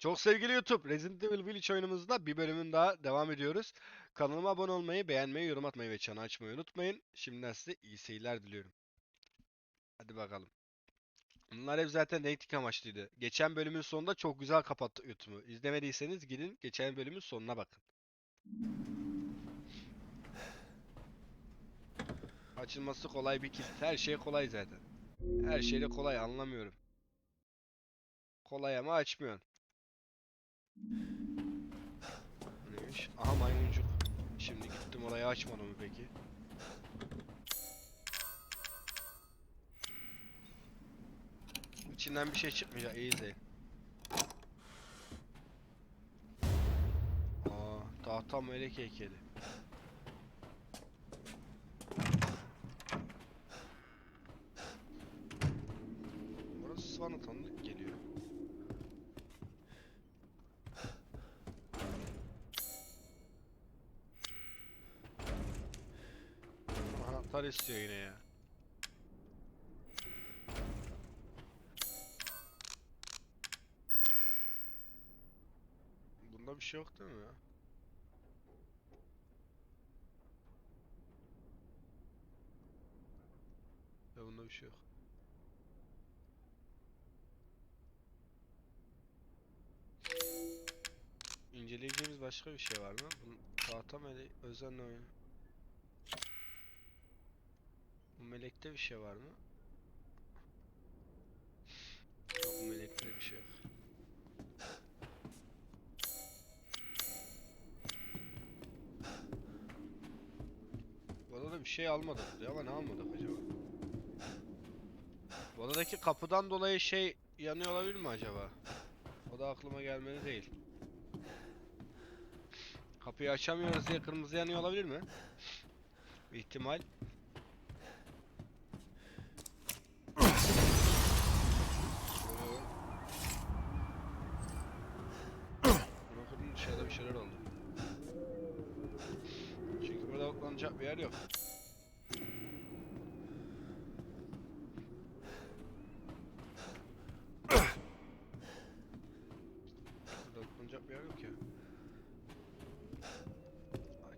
Çok sevgili YouTube, Resident Evil Village oyunumuzda bir bölümün daha devam ediyoruz. Kanalıma abone olmayı, beğenmeyi, yorum atmayı ve çanı açmayı unutmayın. Şimdiden size iyi seyirler diliyorum. Hadi bakalım. Bunlar hep zaten reyting amaçlıydı. Geçen bölümün sonunda çok güzel kapattık YouTube'u. İzlemediyseniz gidin geçen bölümün sonuna bakın. Açılması kolay bir kilit. Her şey kolay zaten. Her şeyde kolay anlamıyorum. Kolay ama açmıyorsun. Neymiş? Aha maymuncuk. Şimdi gittim orayı açmadım mı peki? İçinden bir şey çıkmayacak. Easy. Aa, tahta melek heykeli. Burası bana tanıdık Anahtar istiyor yine ya. Bunda bir şey yok değil mi ya? Bunda bir şey yok. İnceleyeceğimiz başka bir şey var mı? Bunun tahta mele özenle oyun. Bu melekte bir şey var mı? Yok bu melekte bir şey yok. Bu odada bir şey almadık diyor ama ne almadık acaba? Bu odadaki kapıdan dolayı şey yanıyor olabilir mi acaba? O da aklıma gelmedi değil. Kapıyı açamıyoruz diye kırmızı yanıyor olabilir mi? Bir ihtimal. Şöyle. Bırakın dışarıda bir şeyler oldu. Oklanacak bir yer yok. Burada oklanacak bir yer yok ya.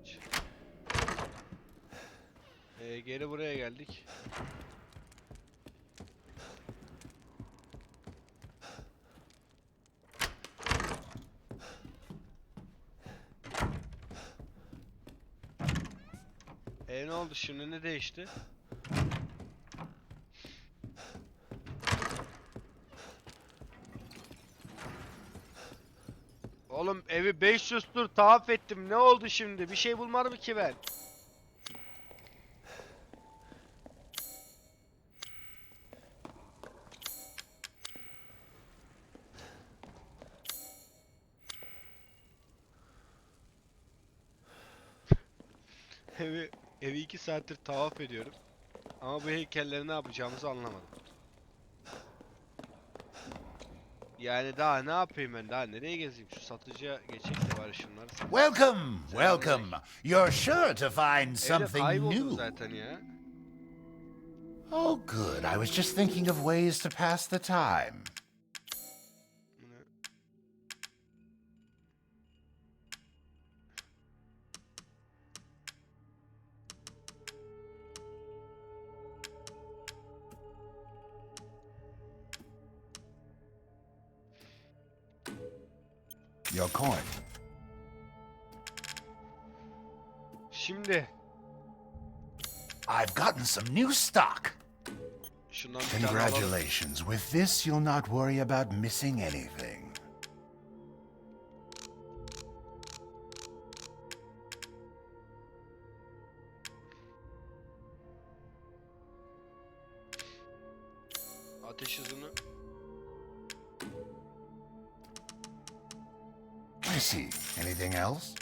Aç. Ee, geri buraya geldik. Oldu şimdi ne değişti? Oğlum evi 500 tur tavaf ettim. Ne oldu şimdi? Bir şey bulmadım ki ben. 2 saattir tavaf ediyorum. Ama bu heykelleri ne yapacağımızı anlamadım. Yani daha ne yapayım ben daha nereye gezeyim şu satıcıya geçecek de şunları satayım. Welcome, welcome. You're sure to find something new. zaten ya. Oh, good. I was just thinking of ways to pass the time. Coin. Şimdi I've gotten some new stock. şundan bir tane alalım. Congratulations. With this, you'll not worry about missing anything. See. Anything else?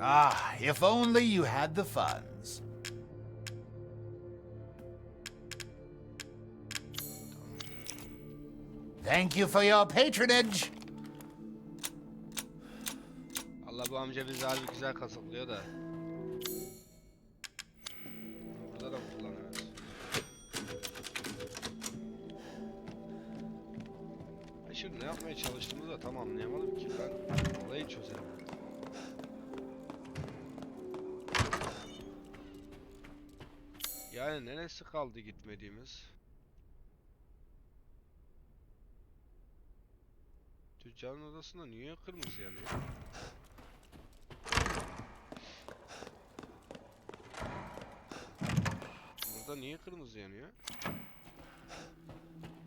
Ah, if only you had the funds. Thank you for your patronage. Allah bu amca bizi harbi güzel kasıtlıyor da. Ne yapmaya çalıştığımızı da tam anlayamadım ki. Ben olayı çözemedim. Yani neresi kaldı gitmediğimiz? Tüccarın odasında niye kırmızı yanıyor? Burada niye kırmızı yanıyor?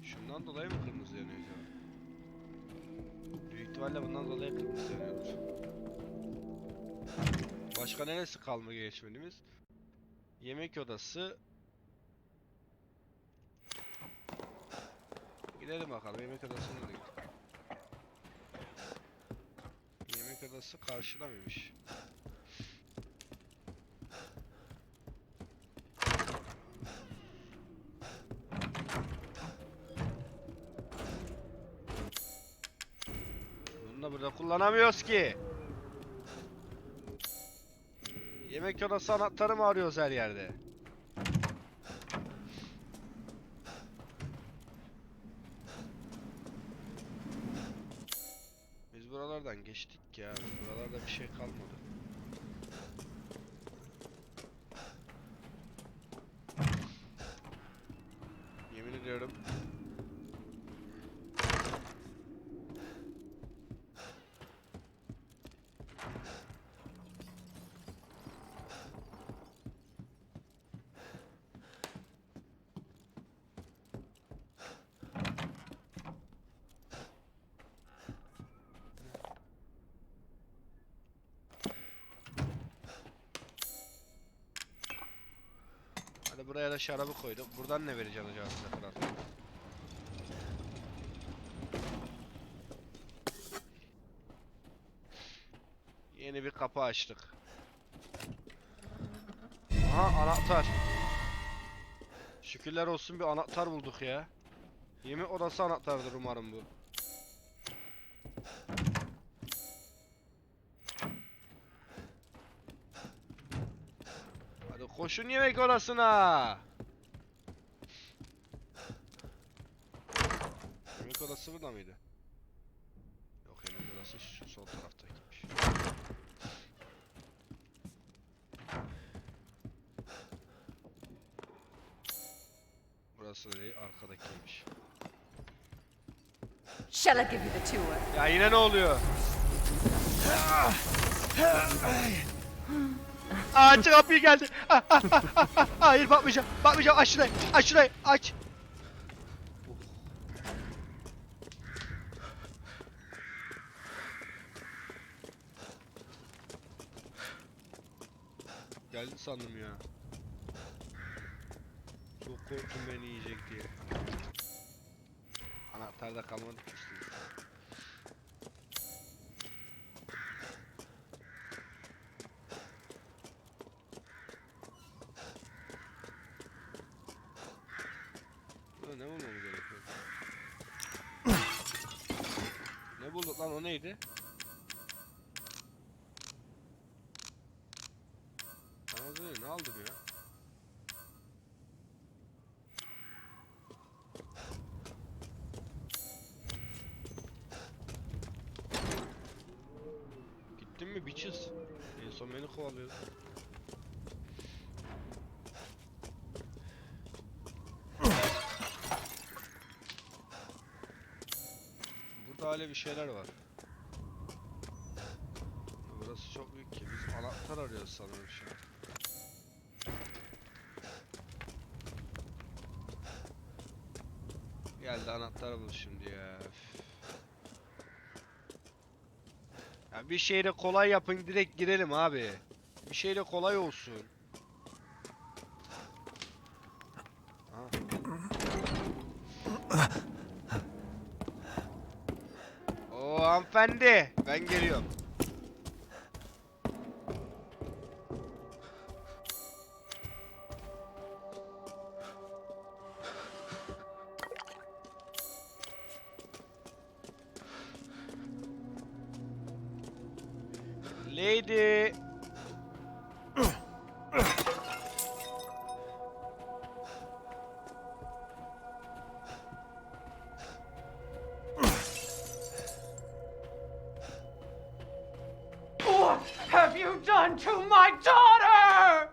Şundan dolayı mı kırmızı yanıyor acaba? İhtimalle bundan dolayı yanıyordur. Başka neresi kalma geçmediğimiz? Yemek odası. Gidelim bakalım yemek odasına da gidelim. Yemek odası karşıda Burada kullanamıyoruz ki. Yemek odası anahtarı mı arıyoruz her yerde? Biz buralardan geçtik ya. Buralarda bir şey kalmadı. Yemin ediyorum. Hadi buraya da şarabı koyduk. Buradan ne vereceğim acaba size kral? Yeni bir kapı açtık. Aha anahtar. Şükürler olsun bir anahtar bulduk ya. Yemek odası anahtardır umarım bu. Koşun yemek odasına. Yemek odası burada mıydı? Yok yemek odası şu sol taraftaymış. Burası değil arkadakiymiş. Shall I give you the tour? Ya yine ne oluyor? Aa kapıyı geldi. Ah, ah, ah, ah, ah. Hayır bakmayacağım. Bakmayacağım. Aç şurayı. Aç şurayı. Aç. Geldi sandım ya. Çok korktum beni yiyecek diye. Anahtarda kalmadı ki işte. Burada ne bulmamız gerekiyor? Bulduk lan o neydi? Önce ne aldım ya? Hala bir şeyler var. Burası çok büyük ki. Biz anahtar arıyoruz sanırım an. Geldi anahtar bul şimdi ya. Ya bir şeyde kolay yapın direkt girelim abi. Bir şeyde kolay olsun. Hanımefendi ben geliyorum. Done to my daughter?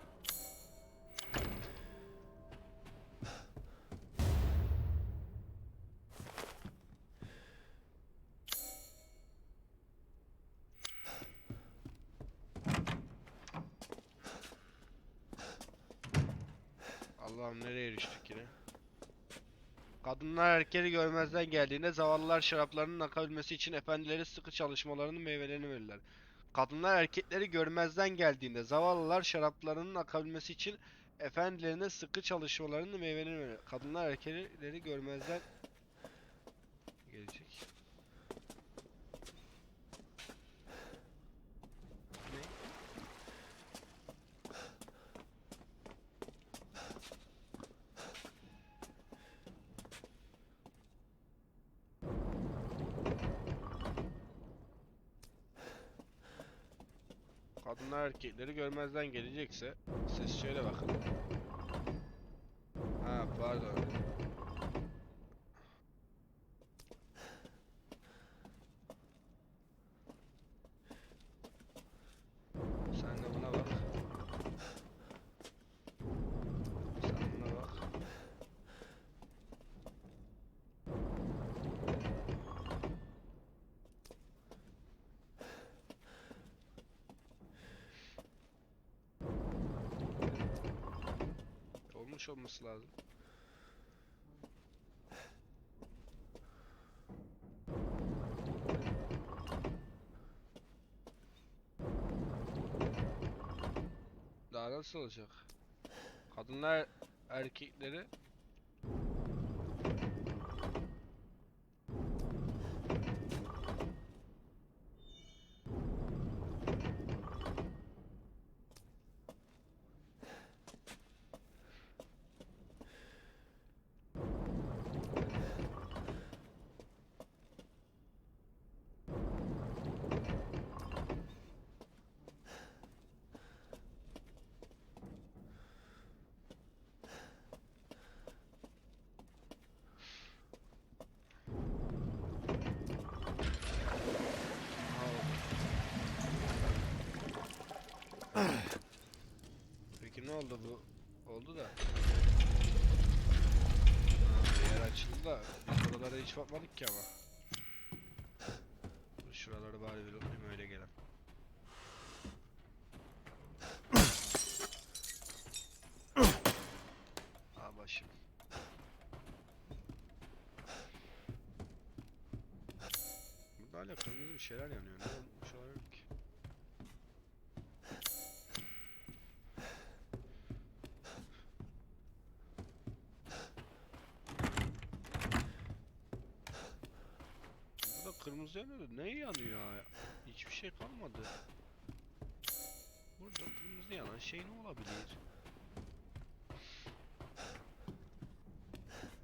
Allah'ım nereye düştük yine? Kadınlar erkeği görmezden geldiğinde zavallılar şaraplarının akabilmesi için efendileri sıkı çalışmalarının meyvelerini verirler. Kadınlar erkekleri görmezden geldiğinde zavallılar şaraplarının akabilmesi için efendilerine sıkı çalışmalarının meyvelerini verir. Kadınlar erkekleri görmezden gelecek. Ne? Kadınlar erkekleri görmezden gelecekse siz şöyle bakın. Ha pardon. 5 olması lazım. Daha nasıl olacak? Kadınlar erkekleri oldu bu? Oldu da. Ha, yer açıldı da biz buralara hiç bakmadık ki ama. Dur Şuraları bari bir okuyayım öyle gelen. Ha başım. Burada hala kırmızı bir şeyler yanıyor. Ne olmuş olabilir ki? Burada kırmızı yanıyor. da Ne yanıyor ya? Hiçbir şey kalmadı. Burada kırmızı yanan şey ne olabilir?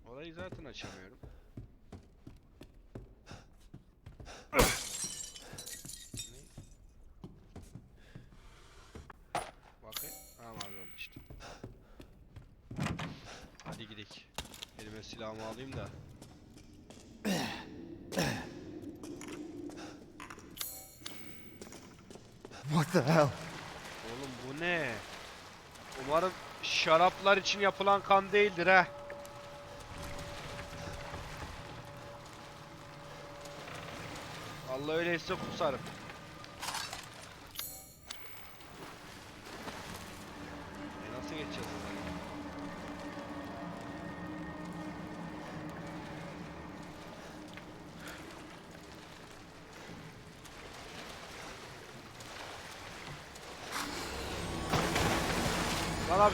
Orayı zaten açamıyorum. Bakayım. Ha mavi oldu işte. Hadi gidelim. Elime silahımı alayım da. What the hell? Oğlum bu ne? Umarım şaraplar için yapılan kan değildir ha. Allah öyleyse kusarım.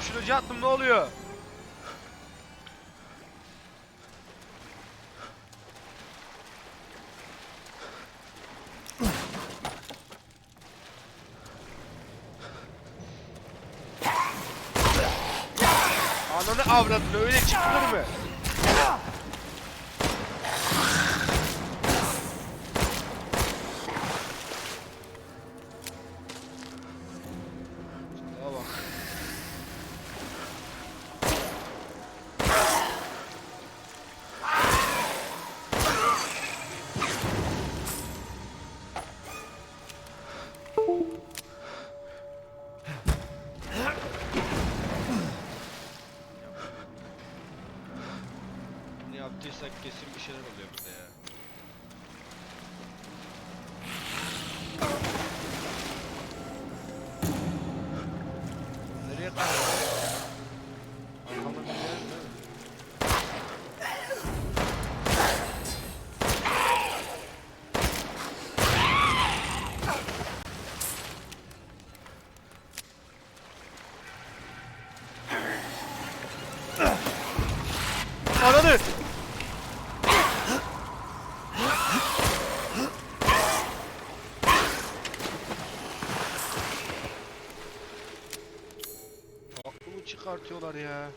Şunu attım ne oluyor? Ananı avradını öyle çıkılır mı? Ananı! Aklımı çıkartıyorlar ya.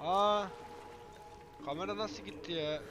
Aa! Kamera nasıl gitti ya?